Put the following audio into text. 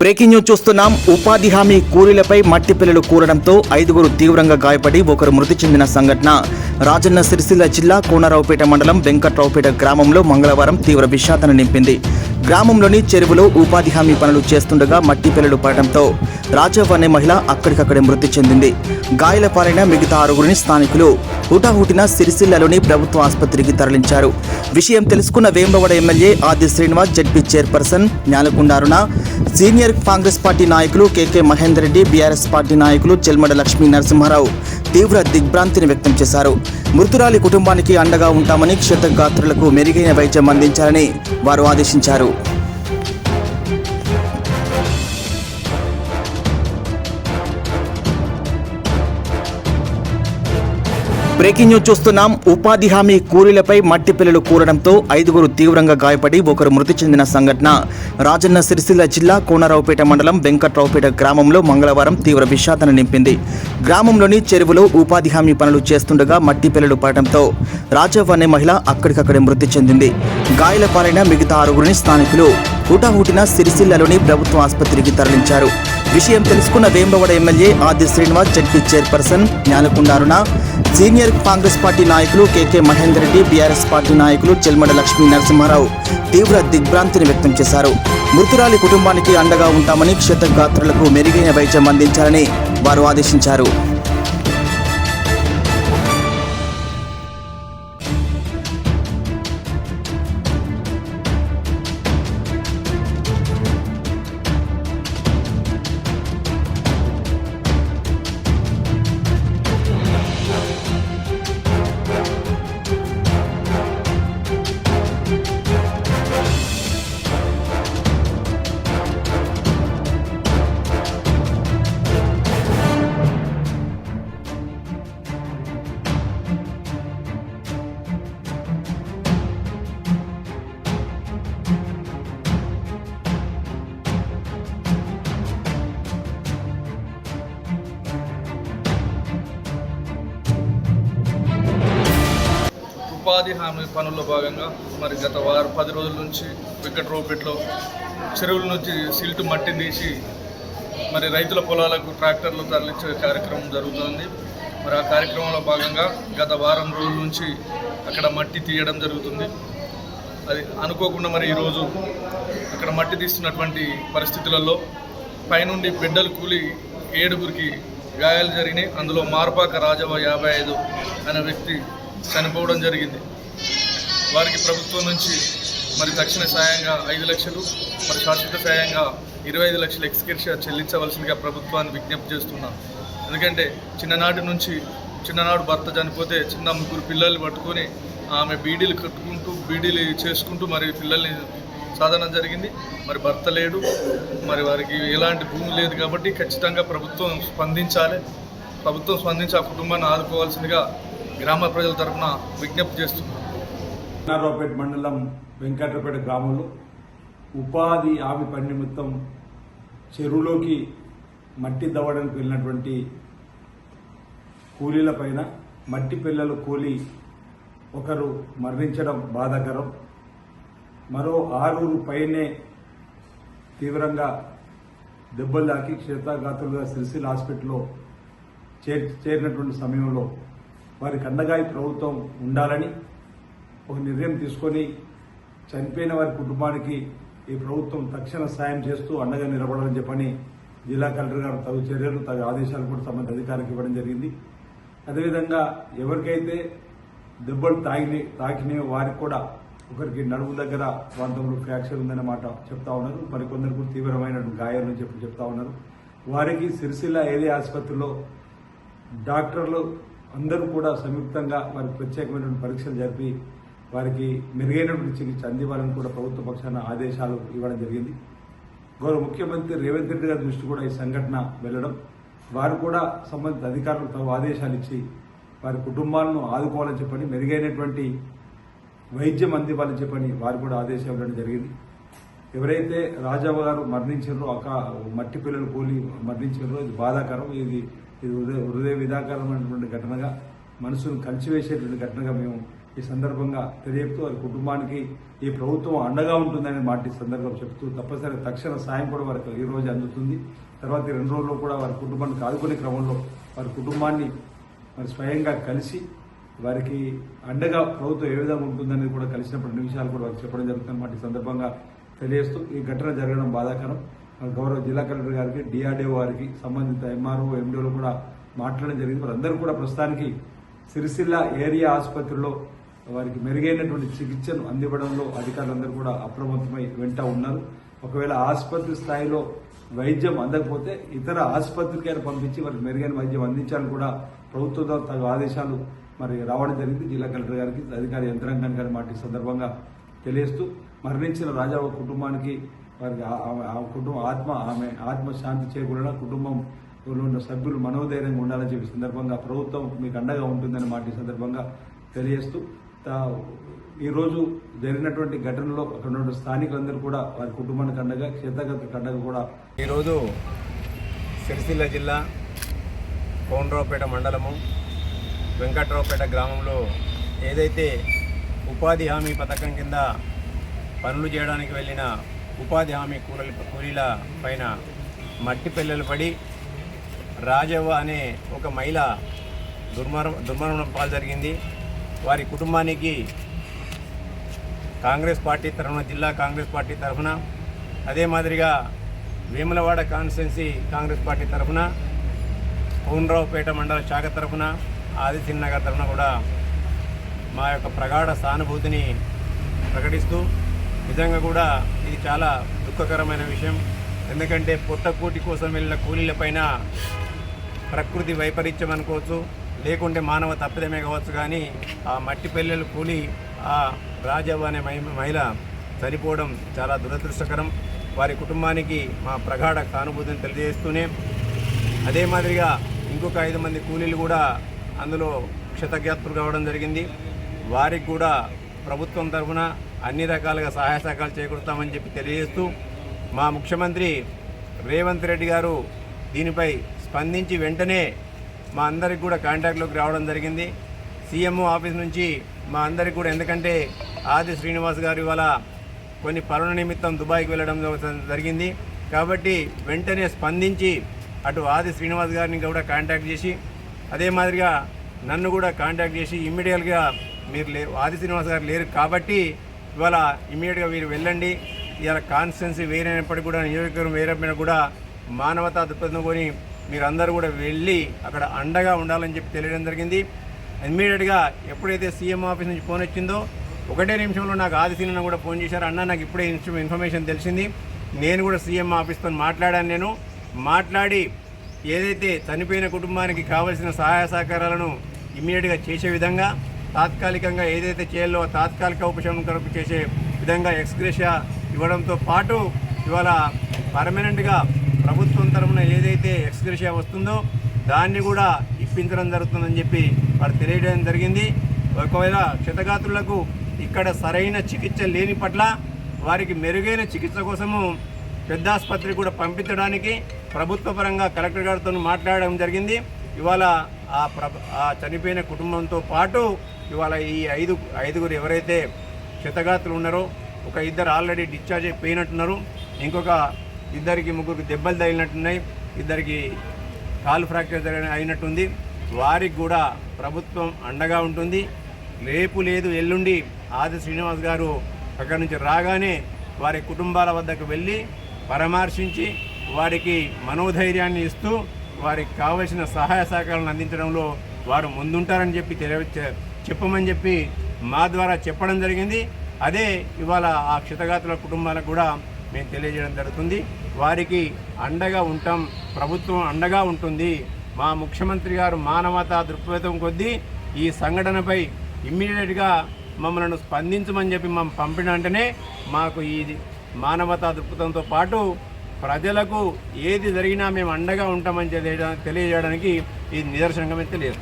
Breaking news చూస్తున్నాం. ఉపాధి హామీ కూలీలపై మట్టి పిల్లలు కూరడంతో ఐదుగురు తీవ్రంగా గాయపడి ఒకరు మృతి చెందిన సంఘటన. రాజన్న సిరిసిల్ల జిల్లా కోనరావుపేట మండలం వెంకట్రావుపేట గ్రామంలో మంగళవారం తీవ్ర విషాదన నింపింది. గ్రామంలోని చెరువులో ఉపాధి హామీ పనులు చేస్తుండగా మట్టి పిల్లలు పడటంతో రాజవ్వ అనే మహిళ అక్కడికక్కడే మృతి చెందింది. గాయాలపాలైన మిగతా ఆరుగురిని స్థానికులు హుటాహుటిన సిరిసిల్లలోని ప్రభుత్వ ఆసుపత్రికి తరలించారు. విషయం తెలుసుకున్న Vemulawada MLA Adi Srinivas ZP chairperson Gnanakonda Aruna senior Congress party నాయకులు KK Mahender Reddy BRS party నాయకులు చెల్మడ లక్ష్మీ నరసింహారావు తీవ్ర దిగ్భ్రాంతిని వ్యక్తం చేశారు. మృతురాలి కుటుంబానికి అండగా ఉంటామని క్షతగాత్రులకు మెరుగైన వైద్యం అందించాలని వారు ఆదేశించారు. బ్రేకింగ్ న్యూస్ చూస్తున్నాం. ఉపాధి హామీ కూలీలపై మట్టి పిల్లలు కూరడంతో ఐదుగురు తీవ్రంగా గాయపడి ఒకరు మృతి చెందిన సంఘటన. రాజన్న సిరిసిల్ల జిల్లా కోనరావుపేట మండలం వెంకట్రావుపేట గ్రామంలో మంగళవారం తీవ్ర విషాదన నింపింది. గ్రామంలోని చెరువులో ఉపాధి హామీ పనులు చేస్తుండగా మట్టి పిల్లలు పడటంతో రాజవ్ అనే మహిళ అక్కడికక్కడే మృతి చెందింది. గాయాల పాలైన మిగతా ఆరుగురిని స్థానికులు హుటాహుటిన సిరిసిల్లలోని ప్రభుత్వ ఆసుపత్రికి తరలించారు. విషయం తెలుసుకున్న Vemulawada MLA Adi Srinivas ZP chairperson Gnanakonda Aruna senior Congress party నాయకులు KK Mahender Reddy BRS party నాయకులు చెల్మడ లక్ష్మీ నరసింహారావు తీవ్ర దిగ్భ్రాంతిని వ్యక్తం చేశారు. మృతురాలి కుటుంబానికి అండగా ఉంటామని క్షతగాత్రులకు మెరుగైన వైద్యం అందించాలని వారు ఆదేశించారు. ఉపాధి హామీ పనుల్లో భాగంగా మరి గత వారం పది రోజుల నుంచి వెంకట్రావుపేటలో చెరువుల నుంచి సిల్ట్ మట్టి తీసి మరి రైతుల పొలాలకు ట్రాక్టర్లు తరలించే కార్యక్రమం జరుగుతుంది. మరి ఆ కార్యక్రమంలో భాగంగా గత వారం రోజుల నుంచి అక్కడ మట్టి తీయడం జరుగుతుంది. అది అనుకోకుండా మరి ఈరోజు అక్కడ మట్టి తీస్తున్నటువంటి పరిస్థితులలో పైనుండి బిడ్డలు కూలి ఏడుగురికి గాయాలు జరిగినాయి. అందులో మార్పాక రాజవ యాభై ఐదు అనే వ్యక్తి చనిపోవడం జరిగింది. వారికి ప్రభుత్వం నుంచి మరి తక్షణ సాయంగా ఐదు లక్షలు మరి శాశ్వత సాయంగా ఇరవై ఐదు లక్షలు ఎక్స్కెర్షియా చెల్లించవలసిందిగా ప్రభుత్వాన్ని విజ్ఞప్తి చేస్తున్నాం. ఎందుకంటే చిన్ననాటి నుంచి చిన్ననాడు భర్త చనిపోతే చిన్న ముగ్గురు పిల్లల్ని పట్టుకొని ఆమె బీడీలు కట్టుకుంటూ బీడీలు చేసుకుంటూ మరి పిల్లల్ని సాధన జరిగింది. మరి భర్త లేడు. మరి వారికి ఎలాంటి భూమి లేదు కాబట్టి ఖచ్చితంగా ప్రభుత్వం స్పందించాలి. ప్రభుత్వం స్పందించి ఆ కుటుంబాన్ని ఆదుకోవాల్సిందిగా గ్రామ ప్రజల తరఫున విజ్ఞప్తి చేస్తున్నాం. నారావుపేట మండలం వెంకట్రపేట గ్రామంలో ఉపాధి హామీ పని నిమిత్తం చెరువులోకి మట్టి దవ్వడానికి వెళ్ళినటువంటి కూలీల పైన మట్టి పిల్లలు కూలి ఒకరు మరణించడం బాధాకరం. మరో ఆరుగురు పైనే తీవ్రంగా దెబ్బలు తాకి క్షేత్రఘాతులుగా సిరిసిల్ హాస్పిటల్లో చేర్ చేరినటువంటి సమయంలో వారికి అండగా ఈ ప్రభుత్వం ఉండాలని ఒక నిర్ణయం తీసుకొని చనిపోయిన వారి కుటుంబానికి ఈ ప్రభుత్వం తక్షణ సాయం చేస్తూ అండగా నిలబడాలని చెప్పని జిల్లా కలెక్టర్ గారు తగు చర్యలు తగు ఆదేశాలు కూడా సంబంధిత అధికారికి ఇవ్వడం జరిగింది. అదేవిధంగా ఎవరికైతే దెబ్బలు తాగి తాకిన వారికి కూడా ఒకరికి నడుము దగ్గర ప్రాంతంలో ఫ్రాక్చర్ ఉందనే మాట చెప్తా ఉన్నారు. మరికొందరు కూడా తీవ్రమైన గాయాలు చెప్పి చెప్తా ఉన్నారు. వారికి సిరిసిల్ల ఏరియా ఆసుపత్రిలో డాక్టర్లు అందరూ కూడా సంయుక్తంగా వారికి ప్రత్యేకమైనటువంటి పరీక్షలు జరిపి వారికి మెరుగైనటువంటి చికిత్స అందివ్వాలని కూడా ప్రభుత్వ పక్షాన ఆదేశాలు ఇవ్వడం జరిగింది. గౌరవ ముఖ్యమంత్రి రేవంత్ రెడ్డి గారి దృష్టి కూడా ఈ సంఘటన వెళ్ళడం వారు కూడా సంబంధిత అధికారులకు తగు ఆదేశాలు ఇచ్చి వారి కుటుంబాలను ఆదుకోవాలని చెప్పని మెరుగైనటువంటి వైద్యం అందివ్వాలని చెప్పని వారు కూడా ఆదేశాలు ఇవ్వడం జరిగింది. ఎవరైతే రాజావ గారు మరణించారో అక్క మట్టి పిల్లలు కూలి మరణించారో ఇది బాధాకరం. ఇది ఇది హృదయ హృదయ విధాకరమైనటువంటి ఘటనగా మనసును కలిసివేసేటువంటి ఘటనగా మేము ఈ సందర్భంగా తెలియపుతూ వారి కుటుంబానికి ఈ ప్రభుత్వం అండగా ఉంటుందని మాట ఈ సందర్భం చెప్తూ తప్పనిసరి తక్షణ సాయం కూడా వారికి ఈ రోజు అందుతుంది. తర్వాత రెండు రోజుల్లో కూడా వారి కుటుంబాన్ని ఆదుకునే క్రమంలో వారి కుటుంబాన్ని మరి స్వయంగా కలిసి వారికి అండగా ప్రభుత్వం ఏ విధంగా ఉంటుందనేది కూడా కలిసినప్పుడు నిమిషాలు కూడా వారికి చెప్పడం జరుగుతుంది మాట ఈ సందర్భంగా తెలియజేస్తూ ఈ ఘటన జరగడం బాధాకరం. గౌరవ జిల్లా కలెక్టర్ గారికి డిఆర్డీఓ వారికి సంబంధిత ఎంఆర్ఓ ఎండిఓలు కూడా మాట్లాడడం జరిగింది. వారందరూ కూడా ప్రస్తుతానికి సిరిసిల్ల ఏరియా ఆసుపత్రిలో వారికి మెరుగైనటువంటి చికిత్సను అందివ్వడంలో అధికారులందరూ కూడా అప్రమత్తమై వెంట ఉన్నారు. ఒకవేళ ఆసుపత్రి స్థాయిలో వైద్యం అందకపోతే ఇతర ఆసుపత్రికైనా పంపించి వారికి మెరుగైన వైద్యం అందించాలని కూడా ప్రభుత్వంతో తగు ఆదేశాలు మరి రావడం జరిగింది. జిల్లా కలెక్టర్ గారికి అధికారి యంత్రాంగానికి గారి మాట సందర్భంగా తెలియస్తూ మరణించిన రాజావ కుటుంబానికి వారికి ఆ- ఆ- కుటుంబం ఆత్మ ఆమె ఆత్మశాంతి శాంతి కుటుంబంలో ఉన్న సభ్యులు మనోధైర్యంగా ఉండాలని చెప్పి సందర్భంగా ప్రభుత్వం మీకు అండగా ఉంటుందని మాట సందర్భంగా తెలియజేస్తూ ఈరోజు జరిగినటువంటి ఘటనలో అక్కడ ఉన్న స్థానికులందరూ కూడా వారి కుటుంబానికి అండగా క్షేత్రగత అండగా కూడా ఈరోజు సిరిసిల్ల జిల్లా కోండ్రావుపేట మండలము వెంకట్రావుపేట గ్రామంలో ఏదైతే ఉపాధి హామీ పథకం కింద పనులు చేయడానికి వెళ్ళిన ఉపాధి హామీ కూలీల కూలీల పైన మట్టి పిల్లలు పడి రాజవ్వ అనే ఒక మహిళ దుర్మరణం దుర్మరణం పాలు జరిగింది వారి కుటుంబానికి కాంగ్రెస్ పార్టీ తరఫున జిల్లా కాంగ్రెస్ పార్టీ తరఫున అదే మాదిరిగా వేములవాడ కాన్స్టిట్యున్సీ కాంగ్రెస్ పార్టీ తరఫున కోనరావుపేట మండల శాఖ తరఫున ఆదిత్య నగర్ తరఫున కూడా మా యొక్క ప్రగాఢ సానుభూతిని ప్రకటిస్తూ నిజంగా కూడా ఇది చాలా దుఃఖకరమైన విషయం. ఎందుకంటే పొట్టకూటి కోసం వెళ్ళిన కూలీలపైన ప్రకృతి వైపరీత్యం అనుకోవచ్చు. లేకుంటే మానవ తప్పిదమే కావచ్చు కానీ ఆ మట్టి పెళ్ళలు కూలి ఆ రాజవ్వ అనే మహి- మహిళ చనిపోవడం చాలా దురదృష్టకరం. వారి కుటుంబానికి మా ప్రగాఢ సానుభూతిని తెలియజేస్తూనే అదే మాదిరిగా ఇంకొక ఐదు మంది కూలీలు కూడా అందులో క్షతజ్ఞాతులు కావడం జరిగింది. వారికి కూడా ప్రభుత్వం తరఫున అన్ని రకాలుగా సహాయ సహకారాలు చేకూరుతామని చెప్పి తెలియజేస్తూ మా ముఖ్యమంత్రి రేవంత్ రెడ్డి గారు దీనిపై స్పందించి వెంటనే మా అందరికి కూడా కాంటాక్ట్లోకి రావడం జరిగింది. సీఎంఓ ఆఫీస్ నుంచి మా అందరికి కూడా ఎందుకంటే ఆది శ్రీనివాస్ గారు ఇవాళ కొన్ని పనుల నిమిత్తం దుబాయ్కి వెళ్ళడం జరిగింది. కాబట్టి వెంటనే స్పందించి అటు ఆది శ్రీనివాస్ గారిని కూడా కాంటాక్ట్ చేసి అదే మాదిరిగా నన్ను కూడా కాంటాక్ట్ చేసి ఇమ్మీడియట్గా మీరు లే ఆది శ్రీనివాస్ గారు లేరు కాబట్టి ఇవాళ ఇమ్మీడియట్గా మీరు వెళ్ళండి. ఇవాళ కాన్స్టిట్యున్సీ వేరైనప్పటికీ కూడా నియోజకవర్గం వేరైనా కూడా మానవతా దృక్పథం కొని మీరందరూ కూడా వెళ్ళి అక్కడ అండగా ఉండాలని చెప్పి తెలియడం జరిగింది. ఇమ్మీడియట్గా ఎప్పుడైతే సీఎం ఆఫీస్ నుంచి ఫోన్ వచ్చిందో ఒకటే నిమిషంలో నాకు ఆదిశీలన కూడా ఫోన్ చేశారు. అన్న నాకు ఇప్పుడే ఇన్ఫర్మేషన్ తెలిసింది. నేను కూడా సీఎం ఆఫీస్తో మాట్లాడాను నేను. మాట్లాడి ఏదైతే చనిపోయిన కుటుంబానికి కావలసిన సహాయ సహకారాలను ఇమ్మీడియట్గా చేసే విధంగా తాత్కాలికంగా ఏదైతే చేయాలో తాత్కాలిక ఉపశమనం కొరకు చేసే విధంగా ఎక్స్గ్రేషియా ఇవ్వడంతో పాటు ఇవాళ పర్మనెంట్గా ప్రభుత్వం తరఫున ఏదైతే ఎక్స్గ్రేషియా వస్తుందో దాన్ని కూడా ఇప్పించడం జరుగుతుందని చెప్పి వారు తెలియడం జరిగింది. ఒకవేళ క్షతగాత్రులకు ఇక్కడ సరైన చికిత్స లేని పట్ల వారికి మెరుగైన చికిత్స కోసము పెద్ద ఆసుపత్రికి కూడా పంపించడానికి ప్రభుత్వ పరంగా కలెక్టర్ గారితో మాట్లాడడం జరిగింది. ఇవాళ ఆ ప్రభ ఆ చనిపోయిన కుటుంబంతో పాటు ఇవాళ ఈ ఐదు ఐదుగురు ఎవరైతే క్షతగాతులు ఉన్నారో ఒక ఇద్దరు ఆల్రెడీ డిశ్చార్జ్ అయిపోయినట్టున్నారు ఇంకొక ఇద్దరికి ముగ్గురికి దెబ్బలు తగిలినట్టున్నాయి. ఇద్దరికి కాలు ఫ్రాక్చర్ అయినట్టుంది. వారికి కూడా ప్రభుత్వం అండగా ఉంటుంది. రేపు లేదు ఎల్లుండి ఆది శ్రీనివాస్ గారు అక్కడి నుంచి రాగానే వారి కుటుంబాల వద్దకు వెళ్ళి పరామర్శించి వారికి మనోధైర్యాన్ని ఇస్తూ వారికి కావలసిన సహాయ సహకారాలను అందించడంలో వారు ముందుంటారని చెప్పి తెలియ చెప్పమని చెప్పి మా ద్వారా చెప్పడం జరిగింది. అదే ఇవాళ ఆ క్షతగాతుల కుటుంబాలకు కూడా మేము తెలియజేయడం జరుగుతుంది. వారికి అండగా ఉంటాం. ప్రభుత్వం అండగా ఉంటుంది. మా ముఖ్యమంత్రి గారు మానవతా దృక్పథం కొద్దీ ఈ సంఘటనపై ఇమ్మీడియట్గా మమ్మల్ని స్పందించమని చెప్పి మేము పంపిన వెంటనే మాకు ఈ మానవతా దృక్పథంతో పాటు ప్రజలకు ఏది జరిగినా మేము అండగా ఉంటామని తెలియజేయడానికి ఇది నిదర్శనంగా మేము తెలియదు